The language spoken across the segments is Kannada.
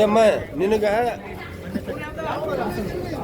ఏమ్మా నిన్నుగా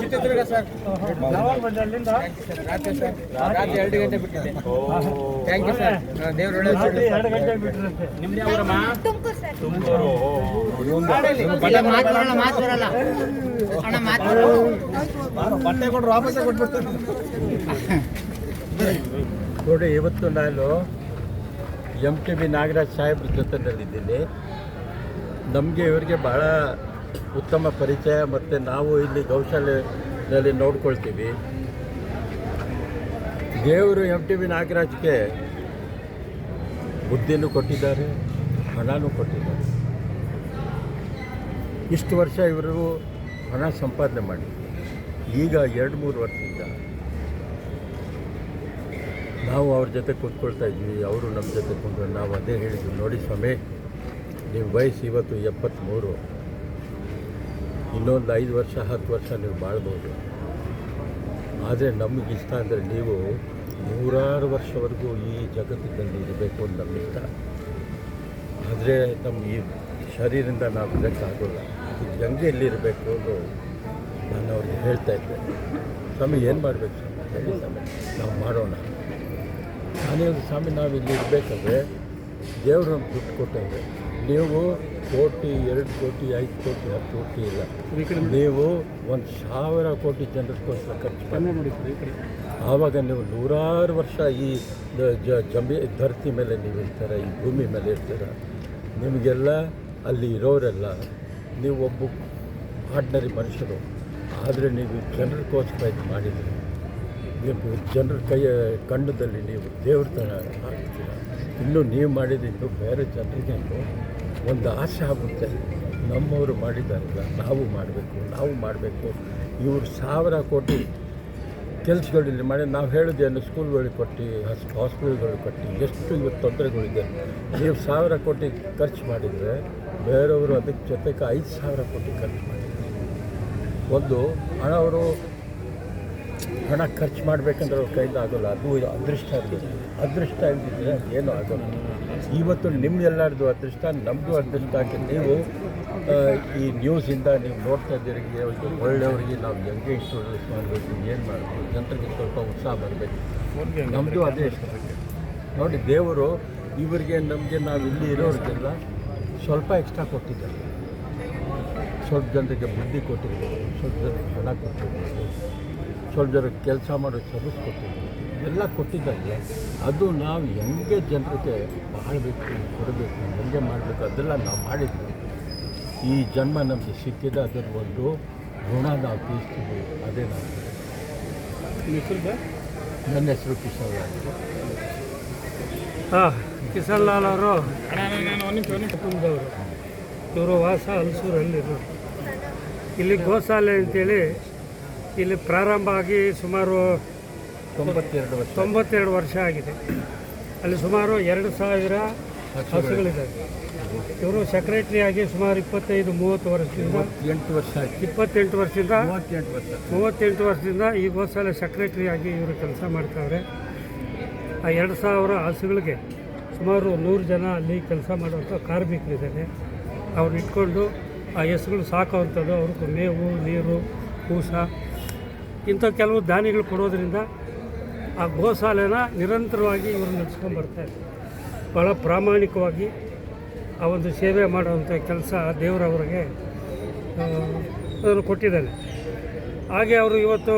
ಚಿತ್ರದುರ್ಗ ಸರ್ ರಾತ್ರಿ ಎರಡು ಗಂಟೆ ಬಿಟ್ಟಿದೆ ಥ್ಯಾಂಕ್ ಯು ಸರ್ ದೇವ್ರು ನಿಮ್ದು ಯಾವೂರಮ್ಮ ತುಮಕೂರು ಬಟ್ಟೆ ಕೊಟ್ಟರು ವಾಪಸ್ ನೋಡಿ, ಇವತ್ತು ನಾನು ಎಂ ಕೆ ಬಿ ನಾಗರಾಜ್ ಸಾಹೇಬ್ರ ಜೊತೆಯಲ್ಲಿದ್ದೀನಿ ನಮಗೆ ಇವರಿಗೆ ಭಾಳ ಉತ್ತಮ ಪರಿಚಯ ಮತ್ತು ನಾವು ಇಲ್ಲಿ ಗೌಶಾಲೆಯಲ್ಲಿ ನೋಡ್ಕೊಳ್ತೀವಿ. ದೇವರು ಎಂ ಟಿ ಬಿ ನಾಗರಾಜ್ಗೆ ಬುದ್ಧಿನೂ ಕೊಟ್ಟಿದ್ದಾರೆ, ಹಣನೂ ಕೊಟ್ಟಿದ್ದಾರೆ. ಇಷ್ಟು ವರ್ಷ ಇವರು ಹಣ ಸಂಪಾದನೆ ಮಾಡಿ ಈಗ ಎರಡು ಮೂರು ವರ್ಷದಿಂದ. ನಾವು ಅವ್ರ ಜೊತೆ ಕೂತ್ಕೊಳ್ತಾ ಇದ್ವಿ, ಅವರು ನಮ್ಮ ಜೊತೆ ಕೂತ್ಕೊಂಡು ನಾವು ಅದೇ ಹೇಳಿದ್ವಿ, ನೋಡಿ ಸ್ವಾಮಿ ನಿಮ್ಮ ವಯಸ್ಸು ಇವತ್ತು ಎಪ್ಪತ್ತ್ಮೂರು ಇನ್ನೊಂದು ಐದು ವರ್ಷ, ಹತ್ತು ವರ್ಷ ನೀವು ಬಾಳ್ಬೋದು. ಆದರೆ ನಮಗೆ ಇಷ್ಟ ಅಂದರೆ ನೀವು ನೂರಾರು ವರ್ಷವರೆಗೂ ಈ ಜಗತ್ತಿನಲ್ಲಿ ಇರಬೇಕು ಅಂತ ನಮ್ಮ ಆದರೆ ನಮ್ಮ ಈ ಶರೀರದಿಂದ ನಾವು ಇರೋಕ್ಕಾಗೋಲ್ಲ ಇದು ಗಂಗೆಯಲ್ಲಿರಬೇಕು ಇರಬೇಕು ನಾನು ಅವ್ರಿಗೆ ಹೇಳ್ತಾ ಇದ್ದೆ. ಸ್ವಾಮಿ, ಏನು ಮಾಡಬೇಕು ಸ್ವಾಮಿ? ಹೇಳಿ ಸ್ವಾಮಿ ನಾವು ಮಾಡೋಣ. ಒಂದು ಸ್ವಾಮಿ ನಾವು ಇಲ್ಲಿ ಇರಬೇಕಾದ್ರೆ ದೇವರು ನಮ್ಗೆ ದುಡ್ಡು ಕೊಟ್ಟಂದ್ರೆ ನೀವು ಕೋಟಿ ಎರಡು ಕೋಟಿ ಐದು ಕೋಟಿ ಹತ್ತು ಕೋಟಿ ಇಲ್ಲ. ನೀವು ಒಂದು ಸಾವಿರ ಕೋಟಿ ಜನರಿಗೋಸ್ಕರ ಖರ್ಚು ಮಾಡಿ. ಆವಾಗ ನೀವು ನೂರಾರು ವರ್ಷ ಈ ದ- ಜ ಜಮಿ ಧರ್ತಿ ಮೇಲೆ ನೀವು ಇರ್ತೀರ ಈ ಭೂಮಿ ಮೇಲೆ ಇರ್ತೀರ. ನಿಮಗೆಲ್ಲ ಅಲ್ಲಿ ಇರೋರೆಲ್ಲ ನೀವು ಒಬ್ಬ ಆರ್ಡಿನರಿ ಮನುಷ್ಯರು. ಆದರೆ ನೀವು ಜನರಿಗೋಸ್ಕರ ಇದು ಮಾಡಿದ್ರಿ. ಜನರ ಕೈಯ ಕಣ್ಣದಲ್ಲಿ ನೀವು ದೇವ್ರ ಥರ ಆಗ್ತೀರ ಇನ್ನು ನೀವು ಮಾಡಿದ್ದು ಬೇರೆ ಜನರಿಗೆ ಒಂದು ಆಸೆ ಆಗುತ್ತೆ. ನಮ್ಮವರು ಮಾಡಿದಾರಲ್ಲ ನಾವು ಮಾಡಬೇಕು ನಾವು ಮಾಡಬೇಕು. ಇವರು ಸಾವಿರ ಕೋಟಿ ಕೆಲಸಗಳಲ್ಲಿ ಮಾಡಿ, ನಾವು ಹೇಳಿದ್ದೇನು ಸ್ಕೂಲ್ಗಳಿಗೆ ಕೊಟ್ಟು, ಹಸ್, ಹಾಸ್ಪಿಟಲ್ಗಳಿಗೆ ಕೊಟ್ಟು, ಎಷ್ಟು ಇವತ್ತು ತೊಂದರೆಗಳಿದೆ. ನೀವು ಸಾವಿರ ಕೋಟಿ ಖರ್ಚು ಮಾಡಿದರೆ ಬೇರೆಯವರು ಅದಕ್ಕೆ ಜೊತೆಗೆ ಐದು ಸಾವಿರ ಕೋಟಿ ಖರ್ಚು ಮಾಡಿದ್ದಾರೆ. ಒಂದು ಹಣ ಅವರು ಹಣ ಖರ್ಚು ಮಾಡಬೇಕಂದ್ರೆ ಅವ್ರ ಕೈಯಿಂದ ಆಗೋಲ್ಲ. ಅದು ಅದೃಷ್ಟ ಇರಬೇಕು ಅದೃಷ್ಟ ಇಲ್ದಿದ್ರೆ ಏನೂ ಆಗೋಲ್ಲ. ಇವತ್ತು ನಿಮ್ಮೆಲ್ಲರದು ಅದೃಷ್ಟ ನಮ್ಮದು ಅದೃಷ್ಟ ಆಗಿ ನೀವು ಈ ನ್ಯೂಸಿಂದ ನೀವು ನೋಡ್ತಾ ಇದ್ದೀರಿ ಒಳ್ಳೆಯವರಿಗೆ ನಾವು ಹೆಂಗೆ ಇಂಟ್ರೊಡ್ಯೂಸ್ ಮಾಡಬೇಕು, ಏನು ಮಾಡಬೇಕು, ಜನರಿಗೆ ಸ್ವಲ್ಪ ಉತ್ಸಾಹ ಬರಬೇಕು. ನಮ್ಮದು ಅದೇ ಇಷ್ಟ. ನೋಡಿ, ದೇವರು ಇವರಿಗೆ, ನಮಗೆ ನಾವು ಇಲ್ಲಿ ಇರೋರಿಗೆಲ್ಲ ಸ್ವಲ್ಪ ಎಕ್ಸ್ಟ್ರಾ ಕೊಟ್ಟಿದ್ದಾರೆ. ಸ್ವಲ್ಪ ಜನರಿಗೆ ಬುದ್ಧಿ ಕೊಟ್ಟಿರ್ಬೋದು ಸ್ವಲ್ಪ ಜನರಿಗೆ ಹಣ ಕೊಟ್ಟಿರ್ಬೋದು ಸ್ವಲ್ಪ ಜನರಿಗೆ ಕೆಲಸ ಮಾಡೋ ಸರ್ವಿಸ್ ಕೊಟ್ಟಿದ್ದೀವಿ ಎಲ್ಲ ಕೊಟ್ಟಿದ್ದಾರೆ ಅದು ನಾವು ಹೆಂಗೆ ಜನರಿಗೆ ಬಾಳಬೇಕು ಕೊಡಬೇಕು ಹೆಂಗೆ ಮಾಡಬೇಕು ಅದೆಲ್ಲ ನಾವು ಮಾಡಿದ್ವಿ. ಈ ಜನ್ಮ ನಮಗೆ ಸಿಕ್ಕಿದೆ ಅದರ ಒಂದು ಋಣ ನಾವು ತೀರಿಸ್ತೀವಿ. ಅದೇ ನಾವು. ನನ್ನ ಹೆಸರು ಕಿಶನ್ ಲಾಲ್. ಹಾಂ ಕಿಶನ್ ಲಾಲ್ ಅವರು. ಕುಟುಂಬದವರು ಇವರು ವಾಸ ಹಲಸೂರಲ್ಲಿರು ಇಲ್ಲಿ ಗೋಶಾಲೆ ಅಂತೇಳಿ ಇಲ್ಲಿ ಪ್ರಾರಂಭ ಆಗಿ ಸುಮಾರು ತೊಂಬತ್ತೆರಡು ವರ್ಷ. ತೊಂಬತ್ತೆರಡು ವರ್ಷ ಆಗಿದೆ. ಅಲ್ಲಿ ಸುಮಾರು ಎರಡು ಸಾವಿರ ಹಸುಗಳಿದ್ದಾವೆ. ಇವರು ಸೆಕ್ರೆಟರಿ ಆಗಿ ಸುಮಾರು ಇಪ್ಪತ್ತೈದು ಮೂವತ್ತು ವರ್ಷದಿಂದ ಎಂಟು ವರ್ಷ ಇಪ್ಪತ್ತೆಂಟು ವರ್ಷದಿಂದ ಮೂವತ್ತೆಂಟು ವರ್ಷ. ಮೂವತ್ತೆಂಟು ವರ್ಷದಿಂದ ಈ ಸೆಕ್ರೆಟರಿ ಆಗಿ ಇವರು ಕೆಲಸ ಮಾಡ್ತಾವ್ರೆ. ಆ ಎರಡು ಸಾವಿರ ಹಸುಗಳಿಗೆ ಸುಮಾರು ನೂರು ಜನ ಅಲ್ಲಿ ಕೆಲಸ ಮಾಡುವಂಥ ಕಾರ್ಮಿಕರಿದ್ದಾರೆ. ಅವ್ರು ಇಟ್ಕೊಂಡು ಆ ಹಸುಗಳು ಸಾಕುವಂಥದ್ದು ಅವ್ರಿಗೆ ಮೇವು ನೀರು ಕೂಸ ಇಂಥ ಕೆಲವು ದಾನಿಗಳು ಕೊಡೋದ್ರಿಂದ ಆ ಗೋಶಾಲೆನ ನಿರಂತರವಾಗಿ ಇವರು ನಡೆಸ್ಕೊಂಡು ಬರ್ತಾರೆ ಭಾಳ ಪ್ರಾಮಾಣಿಕವಾಗಿ ಆ ಒಂದು ಸೇವೆ ಮಾಡುವಂಥ ಕೆಲಸ ದೇವರವರಿಗೆ ಅದನ್ನು ಕೊಟ್ಟಿದ್ದಾನೆ ಹಾಗೆ ಅವರು ಇವತ್ತು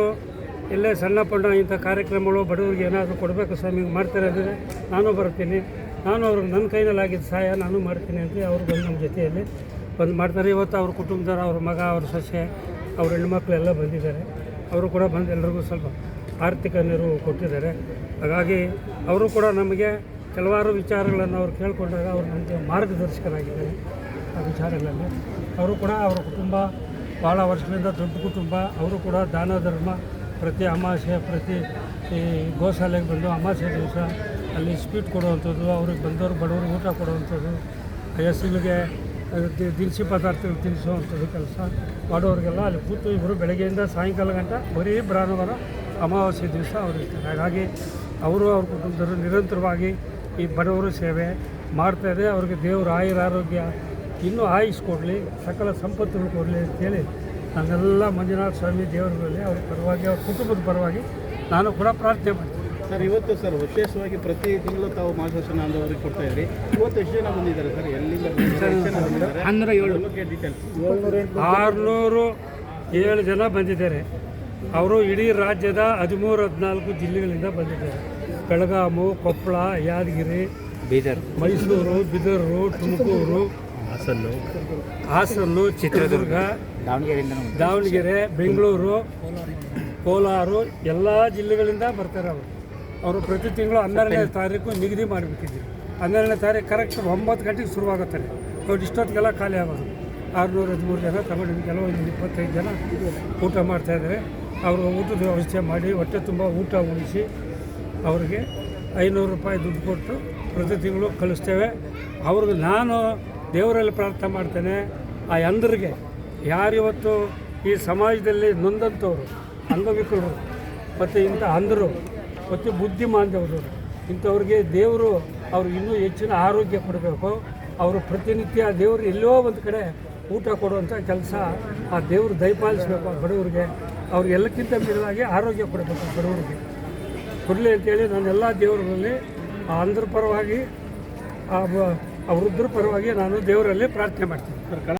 ಎಲ್ಲೇ ಸಣ್ಣ ಪಣ್ಣ ಇಂಥ ಕಾರ್ಯಕ್ರಮಗಳು ಬಡವರಿಗೆ ಏನಾದರೂ ಕೊಡಬೇಕು ಸ್ವಾಮಿ ಮಾಡ್ತಾರೆ ಅಂದರೆ ನಾನು ಬರ್ತೀನಿ. ನಾನು ಅವ್ರಿಗೆ ನನ್ನ ಕೈನಲ್ಲಿ ಆಗಿದ್ದ ಸಹಾಯ ನಾನು ಮಾಡ್ತೀನಿ ಅಂತ ಅವರು ಬಂದು ನಮ್ಮ ಜೊತೆಯಲ್ಲಿ ಬಂದು ಮಾಡ್ತಾರೆ. ಇವತ್ತು ಅವ್ರ ಕುಟುಂಬದವ್ರು, ಅವ್ರ ಮಗ, ಅವ್ರ ಸೊಸೆ, ಅವ್ರ ಹೆಣ್ಮಕ್ಳು ಎಲ್ಲ ಬಂದಿದ್ದಾರೆ. ಅವರು ಕೂಡ ಬಂದು ಎಲ್ಲರಿಗೂ ಸ್ವಲ್ಪ ಆರ್ಥಿಕ ನೆರವು ಕೊಟ್ಟಿದ್ದಾರೆ. ಹಾಗಾಗಿ ಅವರು ಕೂಡ ನಮಗೆ ಕೆಲವಾರು ವಿಚಾರಗಳನ್ನು ಅವ್ರು ಕೇಳಿಕೊಂಡಾಗ ಅವರು ನಮಗೆ ಮಾರ್ಗದರ್ಶಕರಾಗಿದ್ದಾರೆ. ಆ ವಿಚಾರಗಳಲ್ಲಿ ಅವರು ಕೂಡ ಅವರ ಕುಟುಂಬ ಭಾಳ ವರ್ಷದಿಂದ ದೊಡ್ಡ ಕುಟುಂಬ. ಅವರು ಕೂಡ ದಾನ ಧರ್ಮ ಪ್ರತಿ ಅಮಾವಾಸ್ಯೆ, ಪ್ರತಿ ಈ ಗೋಶಾಲೆಗೆ ಬಂದು ಅಮಾಸೆ ದಿವಸ ಅಲ್ಲಿ ಸ್ವೀಟ್ ಕೊಡುವಂಥದ್ದು, ಅವ್ರಿಗೆ ಬಂದವರು ಬಡವರು ಊಟ ಕೊಡುವಂಥದ್ದು ದಿ- ದಿನಸಿ ಪದಾರ್ಥಗಳು ತಿನ್ನಿಸುವಂಥದ್ದು ಕೆಲಸ ಮಾಡೋರಿಗೆಲ್ಲ ಅಲ್ಲಿ ಕೂತು ಇವರು ಬೆಳಗ್ಗೆಯಿಂದ ಸಾಯಂಕಾಲ ಗಂಟ ಬರೀ ಭಾನುವಾರ ಅಮಾವಾಸ್ಯೆ ದಿವಸ ಅವರು ಇರ್ತಾರೆ. ಹಾಗಾಗಿ ಅವರು ಅವ್ರ ಕುಟುಂಬದವರು ನಿರಂತರವಾಗಿ ಈ ಬಡವರ ಸೇವೆ ಮಾಡ್ತಾಯಿದೆ ಅವ್ರಿಗೆ ದೇವರ ಆಯುರ ಆರೋಗ್ಯ ಇನ್ನೂ ಆಯುಷ್ ಕೊಡಲಿ ಸಕಲ ಸಂಪತ್ತುಗಳು ಕೊಡಲಿ ಅಂತೇಳಿ ನಾನೆಲ್ಲ ಮಂಜುನಾಥ ಸ್ವಾಮಿ ದೇವರುಗಳಲ್ಲಿ ಅವ್ರ ಪರವಾಗಿ, ಅವ್ರ ಕುಟುಂಬದ ಪರವಾಗಿ ನಾನು ಕೂಡ ಪ್ರಾರ್ಥನೆ ಮಾಡ್ತೀನಿ. ಸರ್ ಇವತ್ತು ಸರ್ ವಿಶೇಷವಾಗಿ ಪ್ರತಿ ತಿಂಗಳು ತಾವು ಮಾರ್ಗದರ್ಶನ ಅಂದವರಿಗೆ ಕೊಡ್ತಾ ಇದ್ರಿ. ಇವತ್ತು ಎಷ್ಟು ಜನ ಬಂದಿದ್ದಾರೆ ಸರ್? ಎಲ್ಲಿಂದ ಹನ್ನೂರ ಏಳು. ಡೀಟೇಲ್ಸ್ ಆರುನೂರು ಏಳು ಜನ ಬಂದಿದ್ದಾರೆ. ಅವರು ಇಡೀ ರಾಜ್ಯದ ಹದಿಮೂರು ಹದಿನಾಲ್ಕು ಜಿಲ್ಲೆಗಳಿಂದ ಬಂದಿದ್ದಾರೆ. ಬೆಳಗಾಮು ಕೊಪ್ಪಳ ಯಾದಗಿರಿ ಬೀದರ್. ಮೈಸೂರು ಬಿದರು ತುಮಕೂರು ಹಾಸನ್ನು. ಚಿತ್ರದುರ್ಗ ದಾವಣಗೆರೆಯಿಂದ ದಾವಣಗೆರೆ ಬೆಂಗಳೂರು ಕೋಲಾರ ಎಲ್ಲ ಜಿಲ್ಲೆಗಳಿಂದ ಬರ್ತಾರೆ ಅವರು. ಅವರು ಪ್ರತಿ ತಿಂಗಳು ಹನ್ನೆರಡನೇ ತಾರೀಕು ನಿಗದಿ ಮಾಡಿಬಿಟ್ಟಿದ್ದೀವಿ. ಹನ್ನೆರಡನೇ ತಾರೀಕು ಕರೆಕ್ಟ್ ಒಂಬತ್ತು ಗಂಟೆಗೆ ಶುರುವಾಗುತ್ತಾರೆ ಅವ್ರು ಇಷ್ಟೊತ್ತಿಗೆಲ್ಲ ಖಾಲಿ ಆಗೋದು. ಆರುನೂರ ಹದಿಮೂರು ಜನ ತಗೊಂಡು ಕೆಲವೊಂದು ಇಪ್ಪತ್ತೈದು ಜನ ಊಟ ಮಾಡ್ತಾಯಿದ್ದಾರೆ ಅವರು ಊಟದ ವ್ಯವಸ್ಥೆ ಮಾಡಿ ಹೊಟ್ಟೆ ತುಂಬ ಊಟ ಉಣಿಸಿ ಅವ್ರಿಗೆ ಐನೂರು ರೂಪಾಯಿ ದುಡ್ಡು ಕೊಟ್ಟು ಪ್ರತಿ ತಿಂಗಳು ಕಳಿಸ್ತೇವೆ. ಅವ್ರಿಗೆ ನಾನು ದೇವರಲ್ಲಿ ಪ್ರಾರ್ಥನೆ ಮಾಡ್ತೇನೆ. ಆ ಅಂಧರಿಗೆ ಯಾರಿವತ್ತು ಈ ಸಮಾಜದಲ್ಲಿ ನೊಂದಂಥವ್ರು ಅಂಗವಿಕಲರು ಮತ್ತು ಇಂಥ ಅಂಧರು ಮತ್ತು ಬುದ್ಧಿಮಾಂದ್ಯವರು ಇಂಥವ್ರಿಗೆ ದೇವರು ಅವ್ರಿಗೆ ಇನ್ನೂ ಹೆಚ್ಚಿನ ಆರೋಗ್ಯ ಕೊಡಬೇಕು. ಅವರು ಪ್ರತಿನಿತ್ಯ ದೇವರು ಎಲ್ಲೋ ಒಂದು ಕಡೆ ಊಟ ಕೊಡುವಂಥ ಕೆಲಸ ಆ ದೇವರು ದಯಪಾಲಿಸಬೇಕು ಆ ಬಡವರಿಗೆ. ಅವ್ರಿಗೆ ಎಲ್ಲಕ್ಕಿಂತ ಮಿಗಿಲಾಗಿ ಆರೋಗ್ಯ ಕೊಡಬೇಕು ಬಡವರಿಗೆ. ಕೊಡಲಿ ಅಂತೇಳಿ ನಾನು ಎಲ್ಲ ದೇವರುಗಳಲ್ಲಿ ಆ ಅಂಧ್ರ ಪರವಾಗಿ ಆ ವೃದ್ಧರ ಪರವಾಗಿ ನಾನು ದೇವರಲ್ಲಿ ಪ್ರಾರ್ಥನೆ ಮಾಡ್ತೀನಿ.